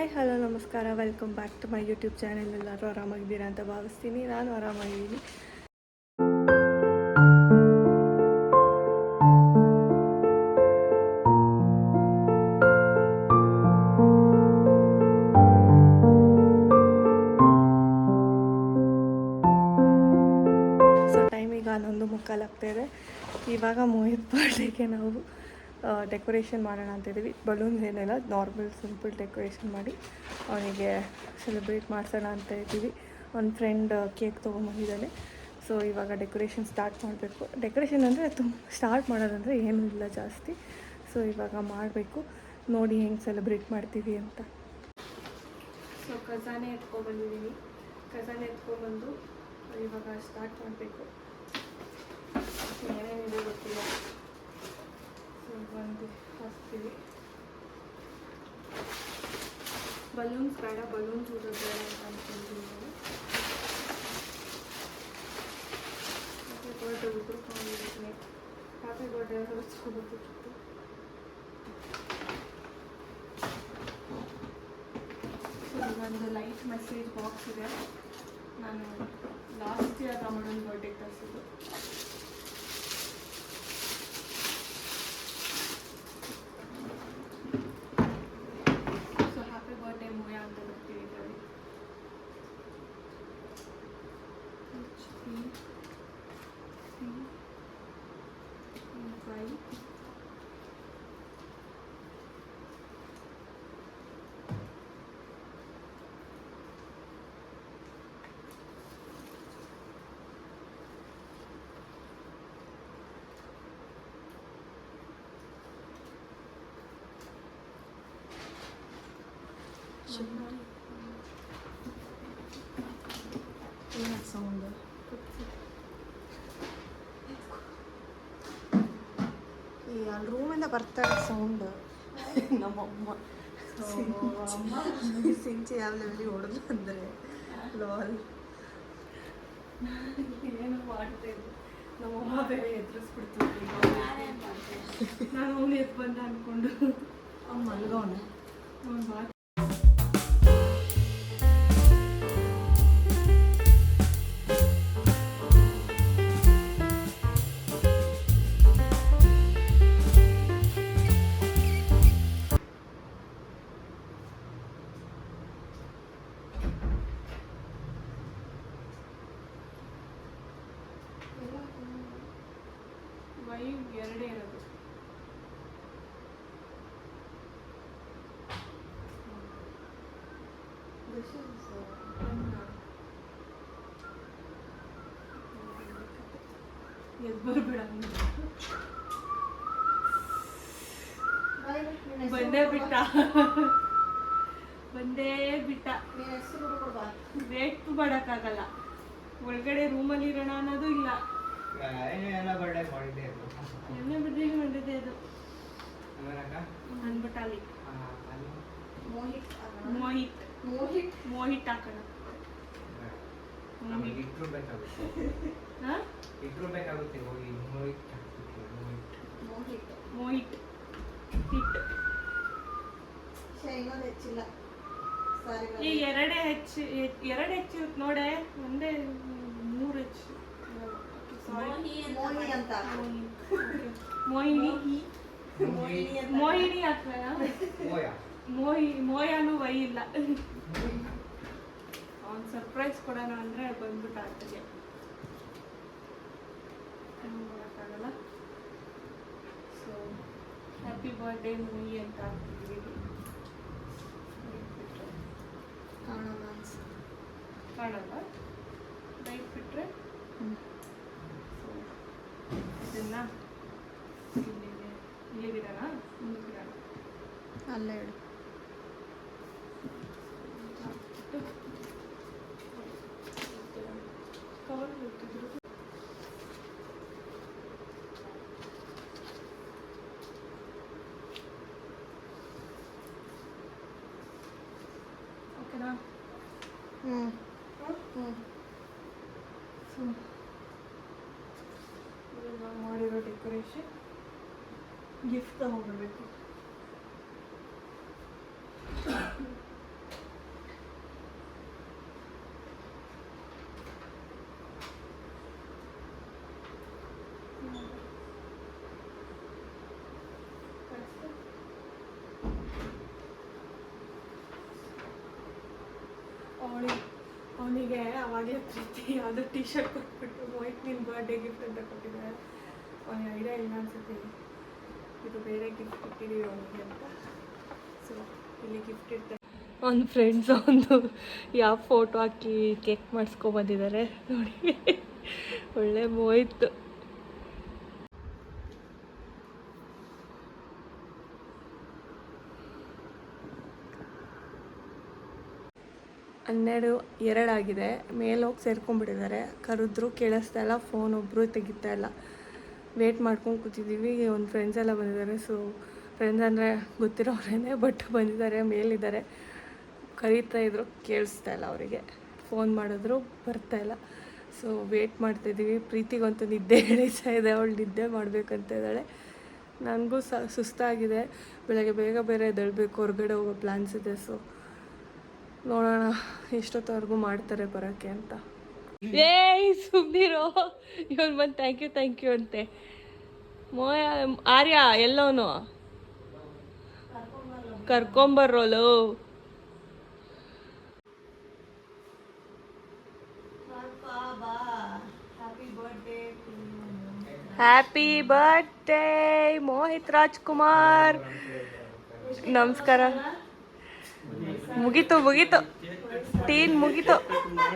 Hi, hello, ನಮಸ್ಕಾರ. Welcome back to my YouTube channel. ಎಲ್ಲರೂ ಆರಾಮಾಗಿದ್ದೀರಾ ಅಂತ ಭಾವಿಸ್ತೀನಿ. ನಾನು ಆರಾಮಾಗಿದ್ದೀನಿ. ಡೆಕೋರೇಷನ್ ಮಾಡೋಣ ಅಂತಿದ್ದೀವಿ ಬಲೂನ್ಸ್ ಏನಿಲ್ಲ ನಾರ್ಮಲ್ ಸಿಂಪಲ್ ಡೆಕೋರೇಷನ್ ಮಾಡಿ ಅವನಿಗೆ ಸೆಲೆಬ್ರೇಟ್ ಮಾಡ್ಸೋಣ ಅಂತ ಇದ್ದೀವಿ. ಒಂದು ಫ್ರೆಂಡ್ ಕೇಕ್ ತೊಗೊಂಬಂದಿದ್ದಾನೆ ಸೊ ಇವಾಗ ಡೆಕೋರೇಷನ್ ಸ್ಟಾರ್ಟ್ ಮಾಡಬೇಕು. ಡೆಕೋರೇಷನ್ ಅಂದರೆ ತುಂಬ ಸ್ಟಾರ್ಟ್ ಮಾಡೋದಂದರೆ ಏನೂ ಇಲ್ಲ ಜಾಸ್ತಿ. ಸೊ ಇವಾಗ ಮಾಡಬೇಕು. ನೋಡಿ ಹೆಂಗೆ ಸೆಲೆಬ್ರೇಟ್ ಮಾಡ್ತೀವಿ ಅಂತ. ಸೊ ಖಜಾನೆ ಎತ್ಕೊಂಡ್ಬಂದಿದ್ದೀನಿ ಖಜಾನೆ ಎತ್ಕೊಬಂದು ಇವಾಗ ಸ್ಟಾರ್ಟ್ ಮಾಡಬೇಕು. ಏನೇನಿದೆ ಗೊತ್ತಿಲ್ಲ ಸೊ ಬಂದು ಹಾಕ್ತೀವಿ ಬಲೂನ್ಸ್ ಬೇಡ ಬಲೂನ್ಸ್ ಊದೋದು ಅಂತ ಅಂದ್ಕೊಂಡಿದ್ದೀನಿ ಹ್ಯಾಪಿ ಬರ್ಡೇ ಉದುರ್ಕೊಂಡಿದ್ದೀನಿ ಹ್ಯಾಪಿ ಬರ್ಡೇ ಹೊರಸ್ಕೋಬೇಕಿತ್ತು ಸೊ ಒಂದು ಲೈಟ್ ಮೆಸೇಜ್ ಬಾಕ್ಸ್ ಇದೆ ನಾನು ಲಾಸ್ಟ್ ಇಯರ್ ರಾಮಣ್ಣನ ಬರ್ಡೇಗೆ ತರಿಸಿದ್ದು ಸೊ ಹ್ಯಾಪಿ ಬರ್ಡೇ ಮೂಯ ಅಂತ ಬರ್ತೀವಿ ಇದರಲ್ಲಿ H P C Y sound ಈ ಅಲ್ಲಿ ರೂಮಿಂದ ಬರ್ತಾರೆ ಸೌಂಡ್ ನಮ್ಮಮ್ಮ ಸಿಂಚಿ ಯಾವ ಲೆವೆಲಿಗೆ ಹೊಡೆದು ಅಂದರೆ ಲಾಲ್ ಏನು ಮಾಡ್ತೇನೆ ನಮ್ಮಮ್ಮ ಬೇರೆ ಎದುರಿಸ್ಬಿಡ್ತಿದ್ವಿ ನಾನು ಅವನು ಎದ್ದು ಬಂದ ಅಂದ್ಕೊಂಡು ಅವ್ನು ಮಲ್ಗವನು ಅವ್ನು ಎರಡೇ ಇರೋದು. ಎದ್ದು ಬರ್ಬೇಡ ಬಂದೇ ಬಿಟ್ಟ. ಬಂದೇ ಬಿಟ್ಟ. ವೇಟ್ ಮಾಡಕ್ಕಾಗಲ್ಲ. ಒಳಗಡೆ ರೂಮಲ್ಲಿ ಇರೋಣ ಅನ್ನೋದು ಇಲ್ಲ. ಎಲ್ಲ ಬರ್ಡೇ ಮಾಡಿದ್ದೆ ಅದು. ಅವರಾಗ ಅಲ್ಲಿ? ಮೋಹಿತ್ ಮೋಹಿತ್. ಮೋಹಿತ್. ಮೋಹಿತ್ ಹಾಕೋಣ. ಇಟ್ರು ಬೇಕಾಗುತ್ತೆ. ಇಟ್ರು ಬೇಕಾಗುತ್ತೆ ಹೋಗಿ ಮೋಹಿತ್ ಮೋಹಿತ್. ಹಿಟ್ ಇನ್ನೊಂದು ಹೆಚ್ಚಿಲ್ಲ. ಸಾರಿ ಈ ಎರಡೇ ಹೆಚ್ಚು ಎರಡು ಹೆಚ್ಚು ನೋಡೆ ಒಂದೇ ಮೂರು ಹೆಚ್ಚು. ಸಾರಿ ಮೋಹಿ ಅಂತ ಮೋಹಿನಿ? ಮೋಹಿನಿ. ಮೋಯ. ಮೋಹಿ ಮೋಯಾನು ವೈ ಇಲ್ಲ. ಅವ್ನು ಸರ್ಪ್ರೈಸ್ ಕೊಡೋಣ ಅಂದರೆ ಬಂದ್ಬಿಟ್ಟ ಆತಗೆ ಏನು ಮಾಡೋಕ್ಕಾಗಲ್ಲ ಸೊ ಹ್ಯಾಪಿ ಬರ್ಡೇ ಮೂವಿ ಅಂತ ಹಾಕ್ತಿದ್ದೀವಿ ಅನ್ಸ ಕಾಣಲ್ಲ ಲೈಟ್ ಬಿಟ್ಟರೆ ಇದನ್ನ ಇಲ್ಲಿಗೆ ಇಲ್ಲಿಗಿಡೋಣ ಮುಂದಕ್ಕಿಡೋಣ ಅಲ್ಲೇ ಇಡು से गिफ्ट का होगा मेरे को ಅವನಿಗೆ ಅವಾಗಲೇ ಪ್ರೀತಿ ಅದು ಟಿ ಶರ್ಟ್ ಕೊಟ್ಬಿಟ್ಟು ವೈಟ್ ನಿನ್ನ ಬರ್ಡೇ ಗಿಫ್ಟ್ ಅಂತ ಕೊಟ್ಟಿದ್ದಾರೆ ಅವನಿಗೆ ಐಡಿಯಾ ಇಲ್ಲ ಅನ್ಸುತ್ತೆ. ಇದು ಬೇರೆ ಗಿಫ್ಟ್ ಕೊಟ್ಟಿದ್ದೀವಿ ಅವನಿಗೆ ಅಂತ. ಸೊ ಇಲ್ಲಿ ಗಿಫ್ಟ್ ಇರ್ತಾರೆ ಅವ್ನ ಫ್ರೆಂಡ್ಸ್ ಒಂದು ಯಾವ ಫೋಟೋ ಹಾಕಿ ಕೇಕ್ ಮಾಡಿಸ್ಕೊಬಂದಿದ್ದಾರೆ ನೋಡಿ ಒಳ್ಳೆ ಮೋಯ್ತು ಹನ್ನೆರಡು ಎರಡಾಗಿದೆ ಮೇಲೋಗಿ ಹೋಗಿ ಸೇರ್ಕೊಂಡ್ಬಿಟ್ಟಿದ್ದಾರೆ. ಕರೆದ್ರು ಕೇಳಿಸ್ತಾ ಇಲ್ಲ ಫೋನ್ ಒಬ್ಬರು ತೆಗಿತಾ ಇಲ್ಲ. ವೇಟ್ ಮಾಡ್ಕೊಂಡು ಕೂತಿದ್ದೀವಿ ಒಂದು ಫ್ರೆಂಡ್ಸ್ ಎಲ್ಲ ಬಂದಿದ್ದಾರೆ. ಸೊ ಫ್ರೆಂಡ್ಸ್ ಅಂದರೆ ಗೊತ್ತಿರೋರೇನೆ ಬಟ್ ಬಂದಿದ್ದಾರೆ, ಮೇಲಿದ್ದಾರೆ. ಕರೀತಾ ಇದ್ರು, ಕೇಳಿಸ್ತಾ ಇಲ್ಲ ಅವರಿಗೆ. ಫೋನ್ ಮಾಡಿದ್ರು, ಬರ್ತಾ ಇಲ್ಲ. ಸೊ ವೇಟ್ ಮಾಡ್ತಾಯಿದ್ದೀವಿ ಪ್ರೀತಿಗಂತೂ ನಿದ್ದೆ ಎಳಿತಾ ಇದೆ. ಅವಳು ನಿದ್ದೆ ಮಾಡಬೇಕಂತ ಇದ್ದಾಳೆ. ನನಗೂ ಸ, ಸುಸ್ತಾಗಿದೆ. ಬೆಳಗ್ಗೆ ಬೇಗ ಬೇರೆ ಎದ್ದೇಳಬೇಕು. ಹೊರಗಡೆ ಹೋಗೋ ಪ್ಲ್ಯಾನ್ಸ್ ಇದೆ. ಸೊ ನೋಡೋಣ ಎಷ್ಟೊತ್ತವರೆಗೂ ಮಾಡ್ತಾರೆ ಬರೋಕ್ಕೆ ಅಂತ. ಏಯ್ ಸುಮ್ನಿರೋ. ಇವನ್ ಬಂದು ಥ್ಯಾಂಕ್ ಯು ಥ್ಯಾಂಕ್ ಯು ಅಂತೆ. ಮೋಯ, ಆರ್ಯ, ಎಲ್ಲವನು? ಕರ್ಕೊಂಬರ್ರೋಲು ಹ್ಯಾಪಿ ಬರ್ತ್ಡೇ ಮೋಹಿತ್ ರಾಜ್ಕುಮಾರ್ ನಮಸ್ಕಾರ. ಮುಗೀತು ಮುಗೀತು. ಟೀನ್ ಮುಗೀತು.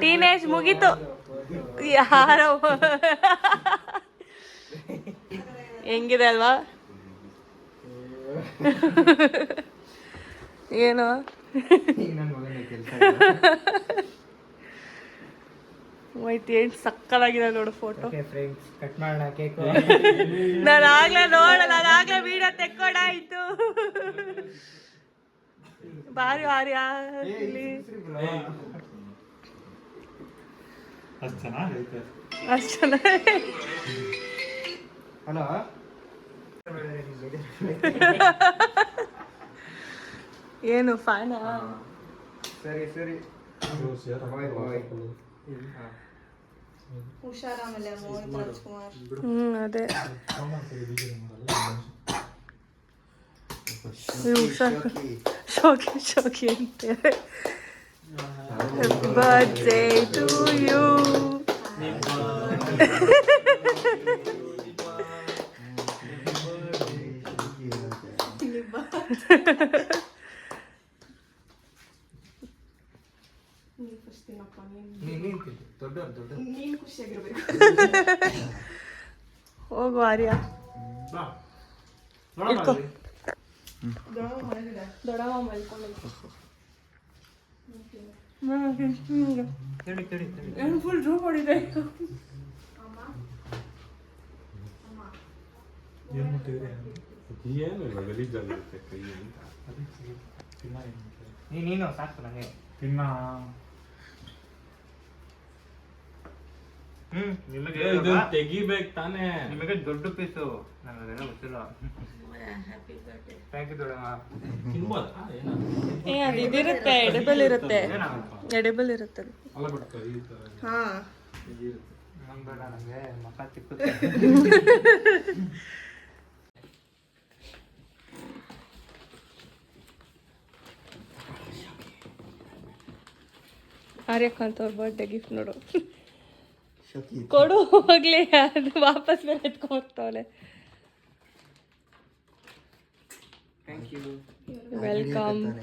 ಟೀನೇಜ್ ಮುಗೀತು. ಯಾರೋ ಹೆಂಗಿದೆ ಅಲ್ವಾ? ಏನು? ಹೋಯ್ತು ಏನು ಸಕ್ಕಲಾಗಿದೆ ನೋಡು ಫೋಟೋ ಕಟ್ ಮಾಡೋಣ ಕೇಕು ನಾನು ಆಗ್ಲೇ ನೋಡಲ್ಲ ನಾನು ಆಗ್ಲೇ ವಿಡಿಯೋ ತೆಕ್ಕೊಂಡಾಯ್ತು ಬಾರಿ ಬಾರಿ ಇಲ್ಲಿ ಅಷ್ಟು ಚೆನ್ನಾಗೈತೆ. ಅಷ್ಟು ಚೆನ್ನಾಗಿ ಹಲೋ ಏನು ಫ್ಯಾನಾ ಸರಿ ಸರಿ. ಹುಷಾರಾಮೇಲೆ ಮೋಹಿತ್ ರಾಜ್ಕುಮಾರ್. ಹ್ಞೂ ಅದೇ. ಹುಷಾರ್ ಸಾಕು ಶೋಕಿ ಶೋಕಿ ಅಂತಾರೆ. ಬರ್ತ್ಡೇ ಟು ಯು ನೀನ್ ನಿಂತಿದ್ದು ದೊಡ್ಡವ್ರು ದೊಡ್ಡವ್ರು ನೀನು ಖುಷಿಯಾಗಿರ್ಬೇಕು ಹೋಗು ಆರ್ಯ ಇಟ್ಕೋ ದೊಡ್ಡವ ಮಲ್ಕೊಂಡು ತಡಿ ತಡಿ ತಡಿ ಏನು ಫುಲ್ ಡ್ರೂ ಮಾಡಿದೆ ಏನು ಮುಟ್ಟಿದ್ರೆ ಏನು ಇಲ್ಲ ಗಲೀಜಾಗಿರುತ್ತೆ ಕೈ ಅಂತ ಅದಕ್ಕೆ ತಿನ್ನ ಏನು ನೀ ನೀನು ಸಾಕು ನನಗೆ ತಿನ್ನ ಹ್ಮ್ ನಿಮಗೆ ಇದು ತೆಗಿಬೇಕು ತಾನೇ. ನಿಮಗೆ ದೊಡ್ಡ ಪೀಸು. ನನಗೆಲ್ಲ ಗೊತ್ತಿಲ್ಲ. ಥ್ಯಾಂಕ್ ಯು ದೊಡ್ಡಮ್ಮ. ತಿನ್ಬೋದಾ? ಏನೋ. ಏ ಅದು ಇದಿರುತ್ತೆ ಎಡೆಬಲ್ ಇರುತ್ತೆ. ಎಡೆಬಲ್ ಇರುತ್ತೆ. ಅಲ್ಲ ಬಿಟ್ಟು ಹಾ. ತೆಗಿರುತ್ತೆ ನಂಗೆ ಬೇಡ ನನಗೆ ಅವ್ರ ಬರ್ಡೇ ಗಿಫ್ಟ್ ನೋಡು. ಕೊಡು ಹೋಗ್ಲಿ ಅದು ವಾಪಸ್ ಮೇಲೆ ಯು ವೆಲ್ಕಮ್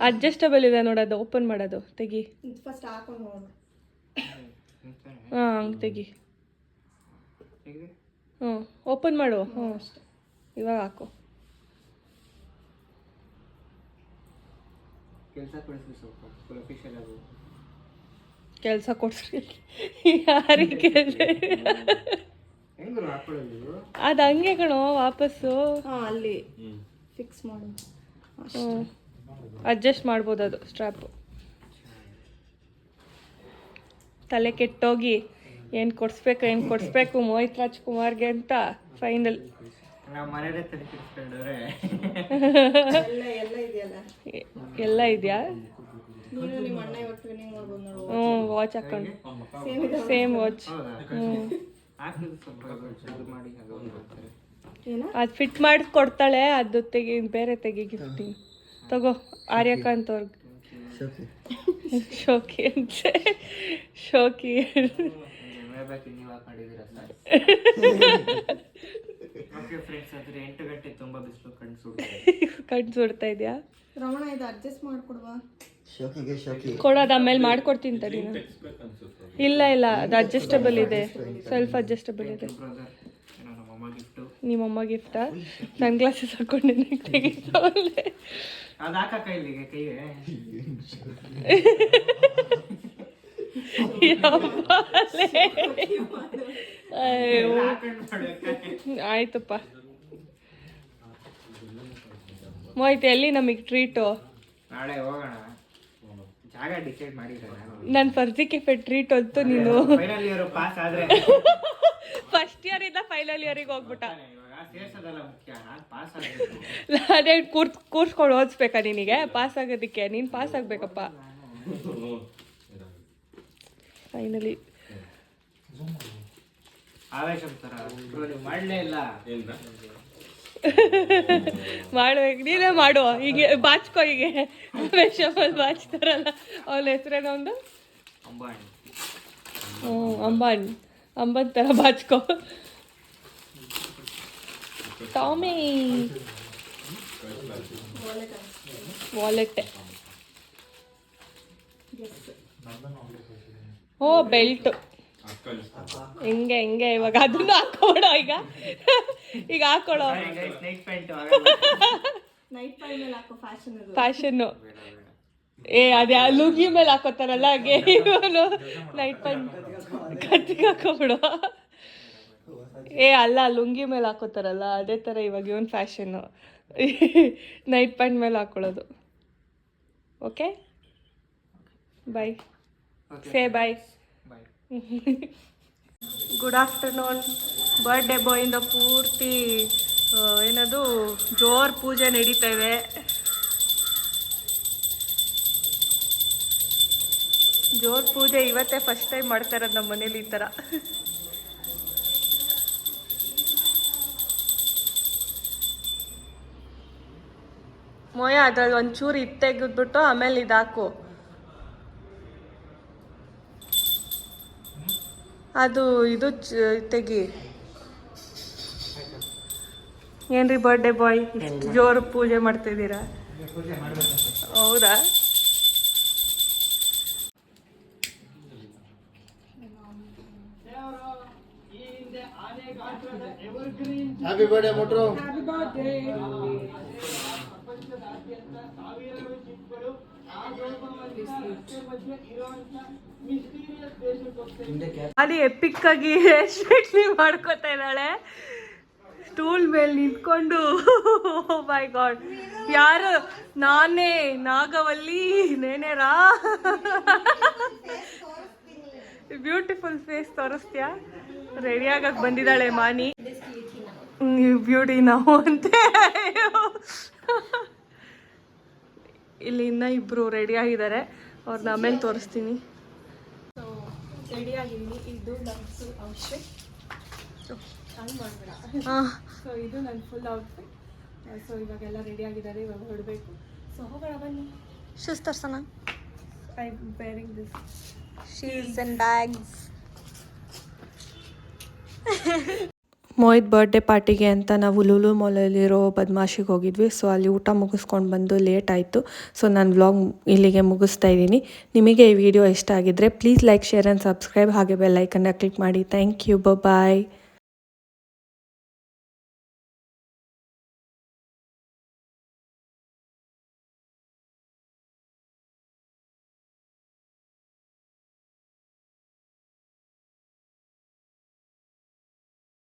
ಅಡ್ಜಸ್ಟಬಲ್ ಇದೆ ನೋಡೋದು ಓಪನ್ ಮಾಡೋದು. ತೆಗಿ. ಫಸ್ಟ್ ಹಾಕೊಂಡು ನೋಡು. ಹಾಂ ಹಂಗೆ ತೆಗಿ. ಹ್ಞೂ ಓಪನ್ ಮಾಡು. ಹ್ಞೂ. ಇವಾಗ ಹಾಕು. ಕೆಲಸ ಕೊಡಿಸ್ಲಿ ಸ್ವಲ್ಪ ಅಫಿಷಿಯಲ್ ಆಗು. ಕೆಲಸ ಕೊಡ್ಸ್ರಿ ಯಾರಿಗೆ ಅದು ಹಂಗೆ ಕಣೋ ವಾಪಸ್ಸು. ಹಾ ಅಲ್ಲಿ. ಫಿಕ್ಸ್ ಮಾಡು. ಹ್ಞೂ ಅಡ್ಜಸ್ಟ್ ಮಾಡ್ಬೋದು ಅದು ಸ್ಟ್ರಾಪ್ ತಲೆ ಕೆಟ್ಟೋಗಿ ಏನು ಕೊಡಿಸ್ಬೇಕು ಏನು ಕೊಡಿಸ್ಬೇಕು ಮೋಹಿತ್ ರಾಜ್ಕುಮಾರ್ಗೆ ಅಂತ ಫೈನಲ್ ಎಲ್ಲ ಎಲ್ಲ ಇದೆಯಲ್ಲ? ಎಲ್ಲ ಇದೆಯಾ? ಹ್ಞೂ ವಾಚ್ ಹಾಕೊಂಡು ಸೇಮ್ ವಾಚ್ ಅದು ಮಾಡ್ತಾರೆ. ಏನ? ಅದು ಫಿಟ್ ಮಾಡಿ ಕೊಡ್ತಾಳೆ ಅದು ತೆಗಿ ಬೇರೆ ತೆಗಿ ಗಿಫ್ಟಿಂಗ್ ತಗೋ ಆರ್ಯಕಾಂತ್ ಅವ್ರಿಗೆ ಶೋಕಿ. ಅಂತೆ. ಶೋಕಿ. ಕಣ್ ನೀವು ಹಾಕೊಂಡಿದ್ದೀರಾ ಸರ್? ಓಕೆ ಫ್ರೆಂಡ್ಸ್ ಆದ್ರೆ ಎಂಟು ಗಂಟೆ ತುಂಬಾ ಬಿಸಿಲು ಕಣ್ಣು ಸುಡ್ತಾ ಇದೆಯಾ? ರಮಣ ಇದು ಅಡ್ಜಸ್ಟ್ ಮಾಡ್ಕೊಡ್ವಾ? ಶೋಕಿಗೆ ಶೋಕಿ. ಕೊಡೋದು ಆಮೇಲೆ ಮಾಡ್ಕೊಡ್ತೀನಿ ತಡಿ ನಾನು. ಇಲ್ಲ ಇಲ್ಲ ಅದು ಅಡ್ಜಸ್ಟಬಲ್ ಇದೆ. ಸೆಲ್ಫ್ ಅಡ್ಜಸ್ಟಬಲ್ ಇದೆ. ನಮ್ಮಮ್ಮ ಗಿಫ್ಟು ನಿಮ್ಮಮ್ಮ ಗಿಫ್ಟಾ ಸನ್ ಗ್ಲಾಸಸ್ ಹಾಕೊಂಡು ತೆಗಿತಾವಲ್ಲೇ? ಆಯ್ತಪ್ಪ. ಮೋಯ್ತು ಎಲ್ಲಿ ನಮಗೆ ಟ್ರೀಟು ನಾಳೆ ಹೋಗೋಣ. ಜಾಗ ಡಿಸೈಡ್ ಮಾಡಿದ್ದಾರೆ ನನ್ನ ಫರ್ಜಿಕೆ ಫೆ ಟ್ರೀಟ್ ಹೊತ್ತು ನೀನು ಫೈನಲ್ ಇಯರ್ ಪಾಸ್ ಆದ್ರೆ. ಫಸ್ಟ್ ಇಯರ್ ಇಂದ ಫೈನಲ್ ಇಯರಿಗೆ ಹೋಗ್ಬಿಟ್ಟ. ಇವಾಗ ಸೇರ್ಸೋದಲ್ಲ ಮುಖ್ಯ ನಾನು ಪಾಸ್ ಆಗಬೇಕು ಅದೇ ಕೂರ್ಸ್ ಕೂರ್ಸ್ಕೊಂಡು ಓದಿಸ್ಬೇಕಾ ನಿನಗೆ? ಪಾಸ್ ಆಗೋದಕ್ಕೆ. ನೀನು ಪಾಸ್ ಆಗಬೇಕಪ್ಪ. ಫೈನಲಿ ಆವೇಶ ತರ ಬ್ರೋ ನೀವು ಮಾಡಲೇ ಇಲ್ಲ. ಮಾಡ್ಬೇಕು ನೀನೇ ಮಾಡು ಹೀಗೆ ಬಾಚ್ಕೋ ಹೀಗೆ. ವೇಷಮಲ್ಲಿ ಬಾಚ್ತಾರಲ್ಲ ಅವನ ಹೆಸರೇನೋ ಒಂದು ಅಂಬಾಣಿ ಹ್ಞೂ ಅಂಬನ್ ಅಂಬನ್ ಥರ ಬಾಚ್ಕೋ ಟಾಮಿ ವಾಲೆಟ್ ಓ ಬೆಲ್ಟ್ ಹಿಂಗೆ ಹೆಂಗೆ ಇವಾಗ ಅದನ್ನ ಹಾಕೋಣ ಈಗ ಈಗ ಹಾಕೊಳ್ಳೋ ನೈಟ್ ಪ್ಯಾಂಟ್ ಮೇಲೆ ಹಾಕೋ ಫ್ಯಾಷನ್ ಅದು. ಫ್ಯಾಷನ್ನು ಏ ಅದೇ ಆ ಲುಂಗಿ ಮೇಲೆ ಹಾಕೋತಾರಲ್ಲ ಹಾಗೆ ಇವನು ನೈಟ್ ಪ್ಯಾಂಟ್ ಕತ್ತಿಗೆ ಹಾಕೋಬಿಡು. ಏ ಅಲ್ಲ ಲುಂಗಿ ಮೇಲೆ ಹಾಕೋತಾರಲ್ಲ ಅದೇ ಥರ ಇವಾಗ ಇವನ್ ಫ್ಯಾಷನ್ನು ನೈಟ್ ಪ್ಯಾಂಟ್ ಮೇಲೆ ಹಾಕೊಳ್ಳೋದು. Okay bye say bye good afternoon birthday ಬಾಯಿಂದ ಪೂರ್ತಿ ಏನದು? ಜೋರ್ ಪೂಜೆ ನಡೀತಾ ಇದೆ. ಜೋರ್ ಪೂಜೆ ಇವತ್ತೇ ಫಸ್ಟ್ ಟೈಮ್ ಮಾಡ್ತಾ ಇರೋದು ನಮ್ಮ ಮನೇಲಿ ಈ ಥರ ಮೊಯ, ಅದ್ರಲ್ಲಿ ಒಂಚೂರು ಇದು ತೆಗೆದ್ಬಿಟ್ಟು ಆಮೇಲೆ ಇದಾಕು. ಅದು ಇದು ತೆಗಿ. ಏನ್ರಿ ಬರ್ಡೇ ಬಾಯ್ ಇಷ್ಟು ಜೋರು ಪೂಜೆ ಮಾಡ್ತಿದ್ದೀರಾ ಹೌದಾ? ಹ್ಯಾಪಿ ಬರ್ಡೇ ಮೊಟ್ರು ಅಲ್ಲಿ ಎಪಿಕ್ ಆಗಿ ಮಾಡ್ಕೋತಾ ಇದ್ದಾಳೆ. ಸ್ಟೂಲ್ ಮೇಲೆ ನಿಂತ್ಕೊಂಡು ಬೈ ಗಾಡ್ ಯಾರು? ನಾನೇ ನಾಗವಲ್ಲಿ, ನೇನೇರಾ? ಬ್ಯೂಟಿಫುಲ್ ಫೇಸ್ ತೋರಿಸ್ತೀಯಾ? ರೆಡಿ ಆಗಕ್ಕೆ ಬಂದಿದ್ದಾಳೆ ಮಾನಿ. ಬ್ಯೂಟಿ ನಾವು ಅಂತ. ಇಲ್ಲಿ ಇನ್ನ ಇಬ್ರು ರೆಡಿ ಆಗಿದ್ದಾರೆ. ಅವ್ರನ್ನ ಆಮೇಲೆ ತೋರಿಸ್ತೀನಿ. ರೆಡಿ ಆಗಿದ್ದೀನಿ. ಇದು ನನ್ನ ಫುಲ್ ಸೊ ಇದು ನನ್ನ ಫುಲ್ ಔಟ್ಫಿಟ್ ಸೊ ಇವಾಗೆಲ್ಲ ರೆಡಿ ಆಗಿದ್ದಾರೆ ಇವಾಗ ಹೊರಡಬೇಕು ಸೊ ಹೋಗೋಣ ಬನ್ನಿ. Shoes ತರ್ಸೋಣ. I this shoes and bags Mohit birthday ಪಾರ್ಟಿಗೆ ಅಂತ ನಾವು ಲೂಲು ಮಾಲಲ್ಲಿರೋ ಬದ್ಮಾಶಿಗೆ ಹೋಗಿದ್ವಿ. ಸೊ ಅಲ್ಲಿ ಊಟ ಮುಗಿಸ್ಕೊಂಡು ಬಂದು ಲೇಟ್ ಆಯಿತು. ಸೊ ನಾನು ವ್ಲಾಗ್ ಇಲ್ಲಿಗೆ ಮುಗಿಸ್ತಾ ಇದ್ದೀನಿ. ನಿಮಗೆ ಈ ವಿಡಿಯೋ ಇಷ್ಟ ಆಗಿದ್ದರೆ please like share and subscribe ಹಾಗೆ ಬೆಲ್ ಐಕನ್ನ ಕ್ಲಿಕ್ ಮಾಡಿ. Thank you bye